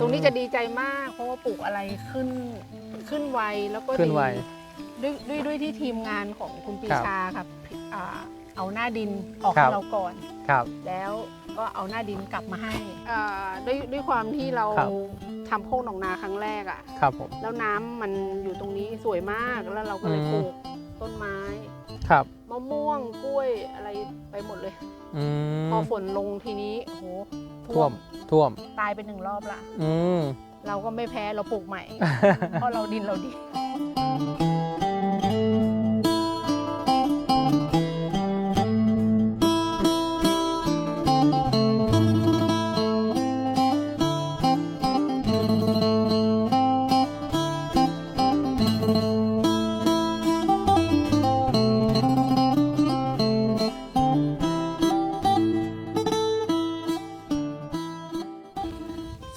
ตรงนี้จะดีใจมาก เพราะว่าปลูกอะไรขึ้นขึ้นไวแล้วก็ขึ้นไว ดีด้วยด้วยด้วยที่ทีมงานของคุณปรีครับชาครับอ่าเอาหน้าดินออกครัให้บ เราก่อน ครับ แล้วก็เอาหน้าดินกลับมาให้อ่าด้วยด้วยความที่เราครับ ทำโคกหนองนาครั้งแรกอะ่ะ ครับผม แล้วน้ำมันอยู่ตรงนี้สวยมากแล้วเราก็เลยอืม ปลูกต้นไม้ครับมะม่วงกล้วยอะไรไปหมดเลย อืมพอฝนลงทีนี้โอ้โห ท่วมท่วม ตายไปหนึ่งรอบละอืม เราก็ไม่แพ้เราปลูกใหม่ เพราะเราดินเราดี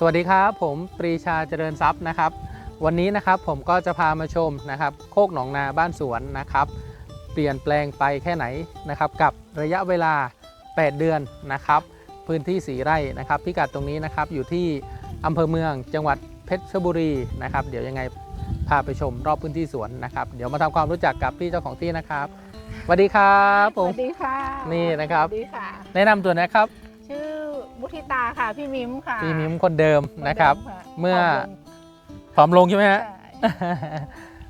สวัสดีครับ ผมปรีชาเจริญทรัพย์นะครับ วันนี้นะครับผมก็จะพามาชมนะครับโคกหนองนาบ้านสวนนะครับ เปลี่ยนแปลงไปแค่ไหนนะครับ กับระยะเวลา 8 เดือนนะครับ พื้นที่สีไร่นะครับ พิกัดตรงนี้นะครับอยู่ที่อำเภอเมืองจังหวัดเพชรบุรีนะครับ เดี๋ยวยังไงพาไปชมรอบพื้นที่สวนนะครับ เดี๋ยวมาทำความรู้จักกับพี่เจ้าของที่นะครับสวัสดีครับผสมวัสดีค่ะนี่นะครับสวัสดีค่ะ แนะนำตัวนะครับชื่อ มุทิตาค่ะพี่มิมค่ะพี่มิมคนเดิมนะครับคนดิเมื่อขบคุณผอมลงใช่ไหมฮะใช่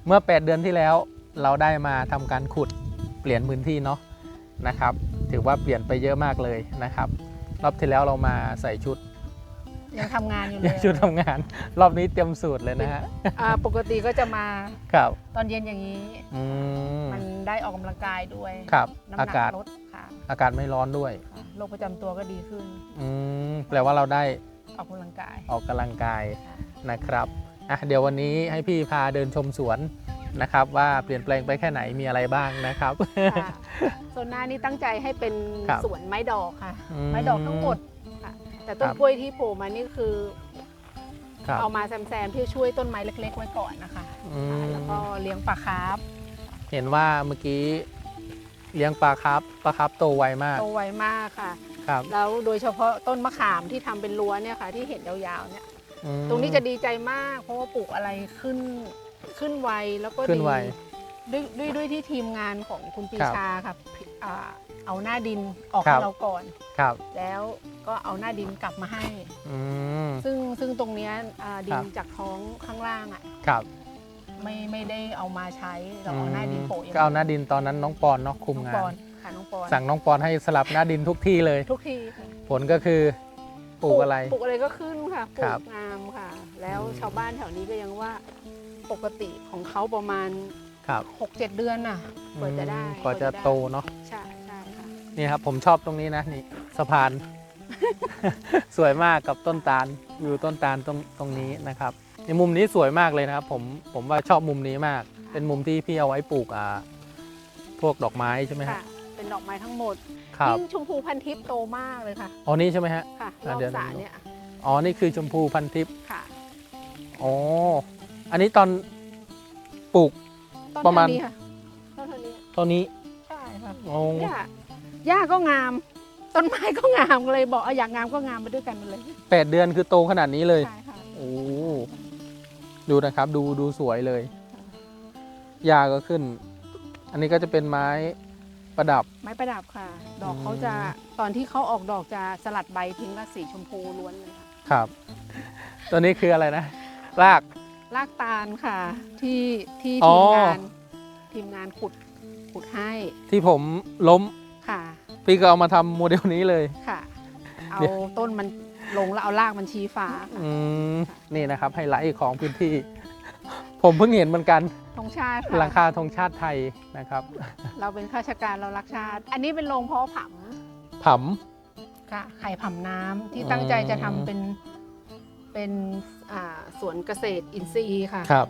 เมื่อ 8 เดือนที่แล้วเราได้มาทำการขุดเปลี่ยนพื้นที่เนาะนะครับ ถือว่าเปลี่ยนไปเยอะมากเลยนะครับ รอบที่แล้วเรามาใส่ชุดยังทำงานอยู่เลยังยชุดทำงาน รอบนี้เตรียมสูตรเลยนะฮะอ่าปกติก็จะมาครับตอนเย็นอย่างนี้อืมมันได้ออกกำลังกายด้วยครับน้ำหอานักกาศลดค่ะอากาศไม่ร้อนด้วยค่ะ โรคประจำตัวก็ดีขึ้น อืมแปลว่าเราได้ออกกำลังกาย ออกกำลังกายค่ะนะครับอะเดี๋ยววันนี้ให้พี่พาเดินชมสวนนะครับ ว่าเปลี่ยนแปลงไปแค่ไหนมีอะไรบ้างนะครับ ค่ะโซนหน้านี่ตั้งใจให้เป็นครับสวนไม้ดอกค่ะ อืมไม้ดอกทั้งหมดค่ะแต่ต้นครับ กล้วยที่โผล่มานี่คือ ครับเอามาแซมๆเพื่อช่วยต้นไม้เล็ก ๆ ไว้ก่อนนะคะอืค่ะมแล้วก็เลี้ยงปลาคาร์ฟเห็นว่าเมื่อกี้ เลี้ยงปลาครับปลาครับโตไวมากโตไวมากค่ะ ครับแล้วโดยเฉพาะต้นมะขามที่ทำเป็นรั้วเนี่ยค่ะ ที่เห็นยาวๆเนี่ย อืม ตรงนี้จะดีใจมาก เพราะว่าปลูกอะไรขึ้นขึ้นไวแล้วก็ขึ้นดีไวด้วยด้วยด้วยที่ทีมงานของคุณปรีครับชาค่ะอ่าเอาหน้าดินออกครัให้บ เราก่อน ครับแล้วก็เอาหน้าดินกลับมาให้ อืม ซึ่งซึ่งตรงเนี้ยอ่าดิครันบจากท้องข้างล่างอะ ครับ ไม่ไม่ได้เอามาใช้เราเอาหน้าดินโปะก็เอาหน้าดินตอนนั้นน้องปอนเนาะคุมน้องงาปอนนค่ะน้องปอนสั่งน้องปอนให้สลับหน้าดินทุกที่เลย ทุกทีค่ะผลก็คือปลูกอะไร ปลูกอะไรก็ขึ้นค่ะปคลูรับกงามค่ะ แล้วอืมชาวบ้านแถวนี้ก็ยังว่าปกติของเขาประมาณครับ6-7เดือนน่ะกว่าจะได้อืมกว่าจะโตเนาะใช่ใช่ค่ะนี่ครับผมชอบตรงนี้นะนี่สะพาน สวยมากกับต้นตาลวิวต้นตาลตรงตรงนี้นะครับ ในมุมนี้สวยมากเลยนะครับผมผมว่าชอบมุมนี้มาก เป็นมุมที่พี่เอาไว้ปลูกอ่าพวกดอกไม้ใช่ไหมฮะค่ะ เป็นดอกไม้ทั้งหมดครับยิ่งชมพูพันทิพย์โตมากเลยค่ะ อ๋อนี่ใช่ไหมฮะ ค่ะรอะอบเดี๋ยว สระเนี่ยอ๋อนี่คือชมพูพันทิพย์ค่ะ อ๋ออันนี้ตอนปลูก ต้นประมาณ เท่นี้ค่ะต้นเท่านี้ตอนนี้ใช่ค่ะอ๋อหญ้าหญ้าก็งาม ต้นไม้ก็งามเลยบอกเอาอยากงามก็งามไปด้วยกันเลยแปดเดือนคือโตขนาดนี้เลย ใช่ค่ะโอ้ ดูนะครับ ดูดูสวยเลยหญ้าก็ขึ้น อันนี้ก็จะเป็นไม้ประดับ ไม้ประดับค่ะ ดอกอืมเขาจะตอนที่เขาออกดอกจะสลัดใบทิ้งละสีชมพูล้วนเลยค่ะครับ ตัวนี้คืออะไรนะ ราก รากตาลค่ะ ที่ที่อ๋อ ทีมงานทีมงานขุดขุดให้ที่ผมล้ม ค่ะพี่ก็เอามาทำโมเดลนี้เลย ค่ะ เอาเดี๋ยวต้นมัน ลงแล้วเอารากมันชี้ฟ้าค่ะอืมนี่นะครับไฮไลท์ของพื้นที่ ผมเพิ่งเห็นเหมือนกันธงชาติหลังค่ะคาธงชาติไทยนะครับเราเป็นข้าราชการเรารักชาติ อันนี้เป็นโรงเพาะผำผำค่ะไข่ผำน้ำที่ตั้งใจจะอืมทำเป็นเป็นอ่าสวนเกษตรอินทรีย์ค่ะ ครับ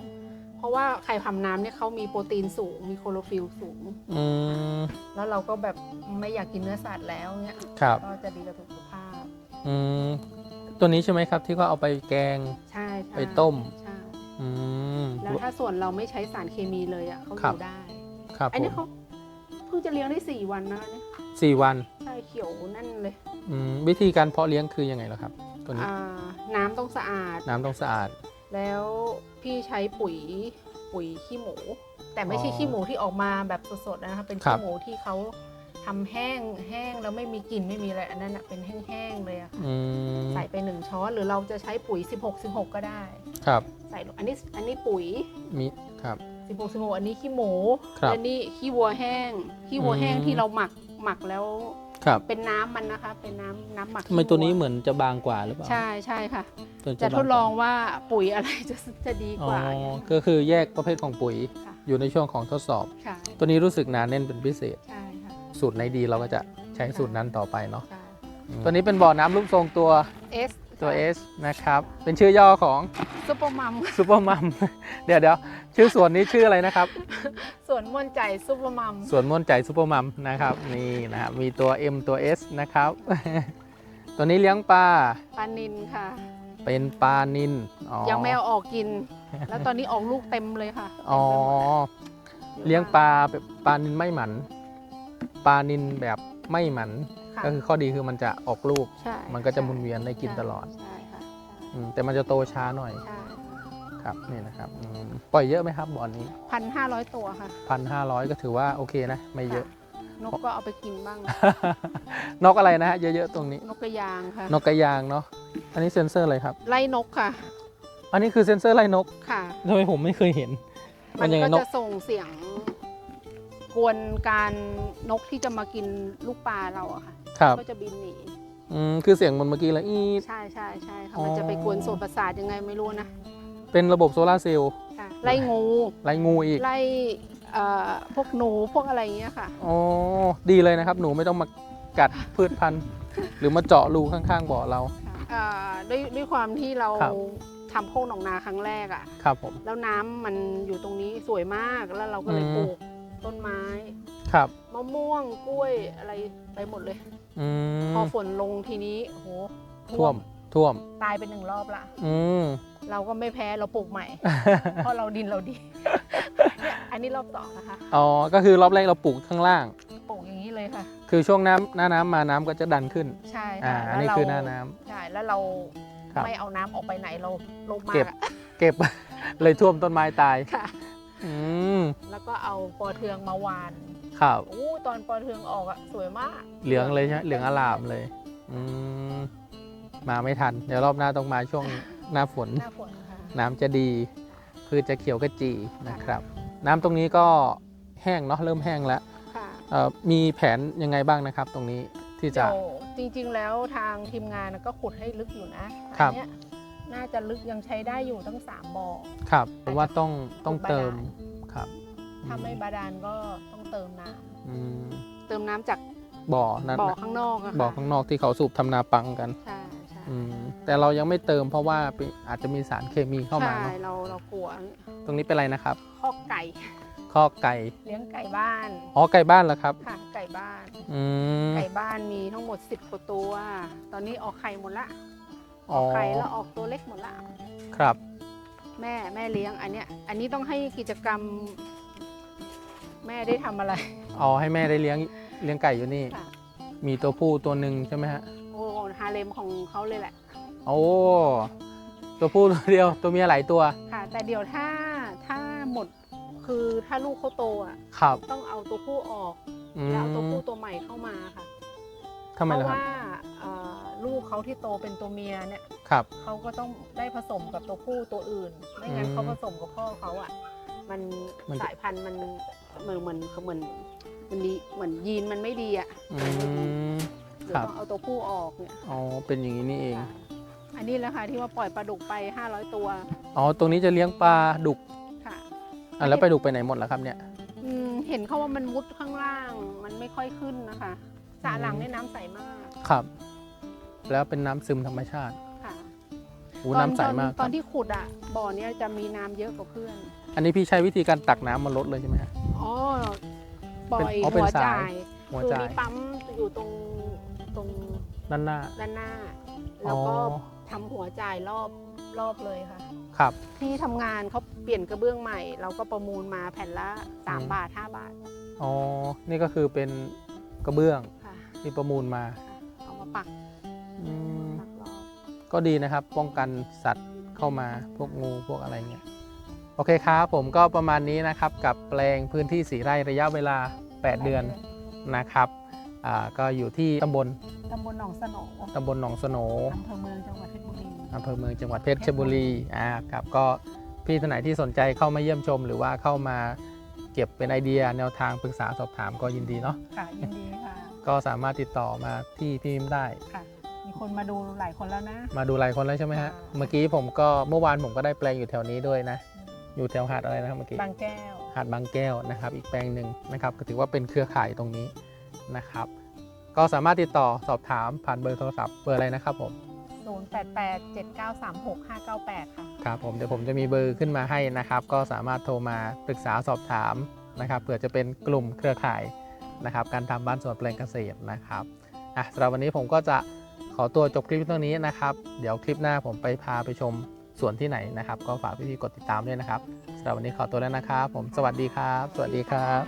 เพราะว่าไข่ผำน้ำเนี่ยเขามีโปรตีนสูง มีโคโรฟิลสูง อืมแล้วเราก็แบบไม่อยากกินเนื้อสัตว์แล้วเนี่ยครับ ก็จะดีกับสุขภาพ อืมตัวนี้ใช่ไหมครับ ที่เขาเอาไปแกงใช่ใช่ไปต้ม ใช่อืม แล้วถ้าส่วนเราไม่ใช้สารเคมีเลยอะเขาอครับ ยู่ได้ ครับอันผนี้มเขาเพิ่งจะเลี้ยงได้สี่วันนะเนี่ยสี่วันใช่เขียวนั่นเลยอืมวิธีการเพาะเลี้ยงคือยังไงเหรอครับ ตัวนี้อ่าน้ำต้องสะอาด น้ำต้องสะอาด แล้วพี่ใช้ปุ๋ยปุ๋ยขี้หมู แต่ไม่ใช่อ๋อขี้หมูที่ออกมาแบบสดๆนะคะเป็นครัขี้บ หมูที่เขา ทำแห้งแห้งแล้วไม่มีกลิ่นไม่มีอะไรอันนั้นนะเป็นแห้งๆเลยอะค่ะอืมใส่ไปหนึ่งช้อนหรือเราจะใช้ปุ๋ย 16 16 ก็ได้ ครับ ใส่ลงอันนี้อันนี้ปุ๋ยมีครับ16 16อันนี้ขี้หมูครับและนี่ขี้วัวแห้งขี้วัวแห้งอืมที่เราหมักหมักแล้วครับเป็นน้ำมันนะคะ เป็นน้ำน้ำหมักทำไมขี้ตัวนี้วัเหมือนจะบางกว่าหรือเปล่าใช่ใช่ค่ะตัวจะทดบางกว่าลองว่าปุ๋ยอะไรจะจะดีอ๋กอว่าก็คือแยกประเภทของปุ๋ยค่ะอยู่ในช่วงของทดสอบใช่ตัวนี้รู้สึกหนาแน่นเป็นพิเศษใช่ค่ะ สูตรไหนดีเราก็จะใช้สูตรนั้นต่อไปเนาะใช่ตัวนี้เป็นบ่อน้ำรูปทรงตัว S ตัว S นะครับ เป็นชื่อย่อของซุปเปอร์มัมซูเปอร์มัมเดี๋ยวเดี๋ยวชื่อสวนนี้ชื่ออะไรนะครับส่วนม่วนใจซุปเปอร์มัมสวนม่วนใจซูเปอร์มัมนะครับ นี่นะครับมีตัว M ตัว S นะครับ ตัวนี้เลี้ยงปลาปลานินค่ะ เป็นปลานินอ๋อยังไม่เอาออกกิน แล้วตอนนี้ออกลูกเต็มเลยค่ะอ๋อเต็มไปหมดเลี้ยงปลาแบบปลานินไม่หมัน ปลานินแบบไม่หมัน ค่ะก็คือข้อดีคือมันจะออกลูก ใช่มันก็จะหมุนเวียนได้กินตลอดใช่ค่ะอืมแต่มันจะโตช้าหน่อยใช่ครับนี่นะครับอืมปล่อยเยอะไหมครับบ่อนนี้พันห้าร้อยตัวค่ะพันห้าร้อยก็ถือว่าโอเคนะ ไม่เยอะ นกก็เอาไปกินบ้าง นกอะไรนะฮะเยอะๆตรงนี้ นกกระยางค่ะ นกกระยางเนาะอันนี้เซ็นเซอร์อะไรครับ ไล่นกค่ะ อันนี้คือเซ็นเซอร์ไล่นกค่ะ ทำไมผมไม่เคยเห็น มันยังไงก็นก จะส่งเสียง กวนการนกที่จะมากินลูกปลาเราอะค่ะครับก็จะบินหนีอืมคือเสียงมันเมื่อกี้แล้วอีด ใช่ใช่ใช่ค่ะอ๋อมันจะไปกวนโสตประสาทยังไงไม่รู้นะเป็นระบบโซลาร์เซลล์ค่ะไล่งูไล่งูอีกไล่เอ่อพวกหนูพวกอะไรอย่างเงี้ยค่ะ อ๋อดีเลยนะครับ หนูไม่ต้องมากัดพืชพันธุ์ หรือมาเจาะรูข้างๆบ่อเรา เอ่อด้วยด้วยความที่เราครับ ทำโคกหนองนาครั้งแรกอะ่ะ ครับผม แล้วน้ำมันอยู่ตรงนี้สวยมากแล้วเราก็เลยอืม ปลูก ต้นไม้ ครับ มะม่วงกล้วยอะไรไปหมดเลย อืมพอฝนลงทีนี้โอ้โหท่วมท่วม ตายไปหนึ่งรอบละอืม เราก็ไม่แพ้เราปลูกใหม่ เพราะเราดินเราดี เนี่ยอันนี้รอบสองนะคะอ๋อ ก็คือรอบแรกเราปลูกข้างล่าง ปลูกอย่างนี้เลยค่ะ คือช่วงน้ำหน้าน้ำมาน้ำก็จะดันขึ้น ใช่อ่า ค่ะอันนี้แล้วคือหเราน้าน้ำ ใช่แล้วเราครับ ไม่เอาน้ำออกไปไหนเราลงมาเก็บอะเก็บ เลยท่วมต้นไม้ตาย ค่ะ อืมแล้วก็เอาปอเทืองมาหวานครับโอ้ตอนปอเทืองออกอะสวยมากเหลืองเลยใช่ไหมเหลืองอลามเลย อืมมาไม่ทัน เดี๋ยวรอบหน้าต้องมาช่วงหน้าฝน หน้าฝนค่ะน้ำจะดีพืชจะเขียวกระจีนะครับ น้ำตรงนี้ก็แห้งเนาะเริ่มแห้งแล้วค่ะเอ่อมีแผนยังไงบ้างนะครับ ตรงนี้ที่จะ เดี๋ยวจริง ๆ แล้วทางทีมงานก็ขุดให้ลึกอยู่นะครับ อันเนี้ย น่าจะลึกยังใช้ได้อยู่ทั้งสามบ่อ ครับผมว่าต้องต้องบาดาลเติมครับถ้าไม่บาดาลก็ต้องเติมน้ำอืมเติมน้ำจากบ่อนั้นบ่อน่ะข้างนอกอะค่ะบ่อข้างนอกที่เขาสูบทำนาปังกัน ใช่ใช่อืมแต่เรายังไม่เติมเพราะว่าเป็นอาจจะมีสารเคมีเข้ามาใช่เนาะเราเรากลัวตรงนี้เป็นอะไรนะครับคอกไก่ข้อกไก่เลี้ยงไก่บ้านอ๋อไก่บ้านเหรอครับ ค่ะ ไก่บ้าน อืมไก่บ้านมีทั้งหมด 10กว่าตัว ตอนนี้ออกไข่หมดละ ออ๋ออกไข่แล้วออกตัวเล็กหมดละครับ แม่แม่เลี้ยงอันเนี้ยอันนี้ต้องให้กิจกรรม แม่ได้ทำอะไรอ๋อให้แม่ได้เลี้ยงเลี้ยงไก่อยู่นี่ ค่ะ มีตัวผู้ตัวหนึ่งใช่ไหมฮะโอ้ฮาเลมของเขาเลยแหละ โอ้ตัวผู้ตัวเดียวตัวเมียหลายตัวค่ะ แต่เดี๋ยวถ้าถ้าหมดคือถ้าลูกเขาโตอะครับต้องเอาตัวผู้ออก อืแล้วเอาตัวมผู้ตัวใหม่เข้ามาค่ะ ทำไมเพล่ะราะครับ ว่าเอ่อ ลูกเขาที่โตเป็นตัวเมียเนี่ยครับ เขาก็ต้องได้ผสมกับตัวผู้ตัวอื่น ไม่งั้นอืมเขาผสมกับพ่อเขาอะ มันมันจะสายพันธุ์มันเหมือนเหมือนเหมือนมันดีเหมือนยีนมันไม่ดีอะอืม เดี๋ยครัวบต้องเอาตัวผู้ออกเนี่ยอ๋อเป็นอย่างนี้นี่เอง ค่ะอันนี้แหละค่ะที่ว่าปล่อยปลาดุกไป 500 ตัวอ๋อตรงนี้จะเลี้ยงปลาดุกค่ะ อะแล้วปลาดุกไปไหนหมดแล้วครับเนี่ย อืมเห็นเขาว่ามันมุดข้างล่าง มันไม่ค่อยขึ้นนะคะสระหลังอืมเนี่ยน้ำใสมาก ครับ แล้วเป็นน้ำซึมธรรมชาติค่ะหูตอน้ำใสมากตอนคตรัอบนที่ขุดอะบ่อเนี้ยจะมีน้ำเยอะกว่าเพื่อน อันนี้พี่ใช้วิธีการตักน้ำมาลดเลยใช่ไหมฮะ อ๋อปล่อยเป็นอ๋อเป็นหัวสาย จ่ายหัวคือจ่ายมีปั๊มอยู่ตรงตรงด้านหน้าด้านหน้าอ๋แล้วอก็ทำหัวจ่ายรอบรอบเลยค่ะ ครับ ที่ทำงานเขาเปลี่ยนกระเบื้องใหม่ เราก็ประมูลมาแผ่นละอืม3บาท5บาทอ๋อ นี่ก็คือเป็นกระเบื้องค่ะที่ประมูลมา เอามาปัก อืมปักรอบก็ดีนะครับ ป้องกันสัตว์เข้ามาพวกงูพวกอะไรเงี้ยโอเคครับผมก็ประมาณนี้นะครับกับแปลงพื้นที่สีไร่ระยะเวลา 8 เดือนนะครับอ่าก็อยู่ที่ตำบลตำบลหนองสโหนตำบลหนองสโหนอำเภอเมืองจังหวัดเพชรบุรีอำเภอเมืองจังหวัดเพชรบุรีอ่าครับก็พี่ท่านไหนที่สนใจเข้ามาเยี่ยมชม หรือว่าเข้ามาเก็บเป็นไอเดียแนวทางปรึกษาสอบถามก็ยินดีเนาะค่ะยินดีค่ะก็สามารถติดต่อมาที่พี่มิมได้ ค่ะมี คนมาดูหลายคนแล้วนะ มาดูหลายคนแล้วใช่ไหมฮะค่ะเมื่อกี้ผมก็เมื่อวานผมก็ได้แปลงอยู่แถวนี้ด้วยนะ อยู่แถวหาดอะไรนะครับเมื่อกี้ บางแก้ว หาดบางแก้วนะครับ อีกแปลงหนึ่งนะครับก็ถือว่าเป็นเครือข่ายตรงนี้นะครับ ก็สามารถติดต่อสอบถามผ่านเบอร์โทรศัพท์เบอร์อะไรนะครับผม0887936598 ค่ะ ครับผมเดี๋ยวผมจะมีเบอร์ขึ้นมาให้นะครับ ก็สามารถโทรมาปรึกษาสอบถามนะครับเผื่อจะเป็นกลุ่มเครือข่ายนะครับ การทำบ้านสวนแปลงเกษตรนะครับอะสำหรับวันนี้ผมก็จะ ขอตัวจบคลิปตรงนี้นะครับ เดี๋ยวคลิปหน้าผมไปพาไปชมสวนที่ไหนนะครับ ก็ฝากพี่ๆกดติดตามด้วยนะครับสำหรับวันนี้ขอตัวแล้วนะครับ ผมสวัสดีครับ สวัสดีครับ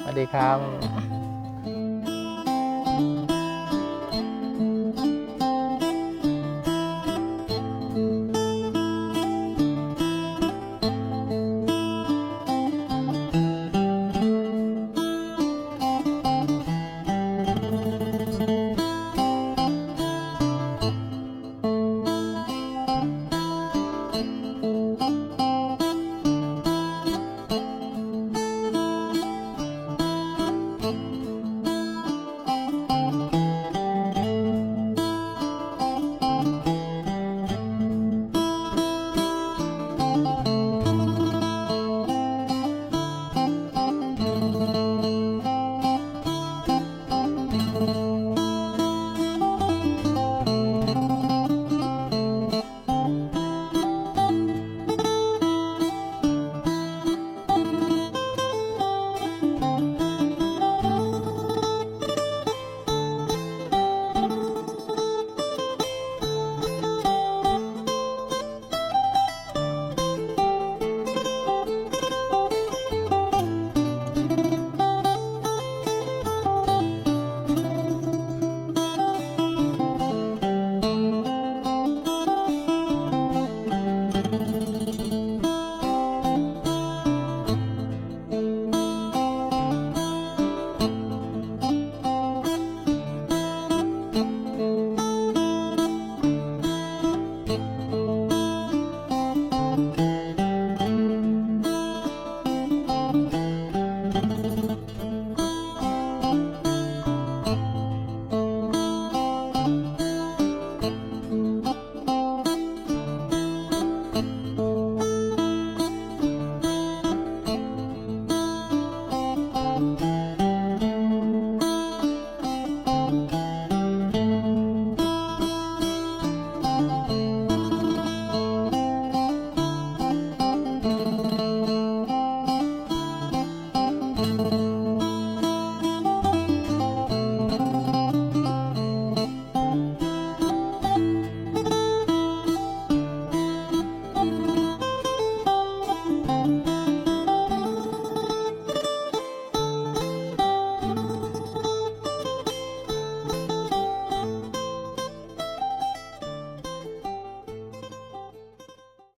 สวัสดีครับ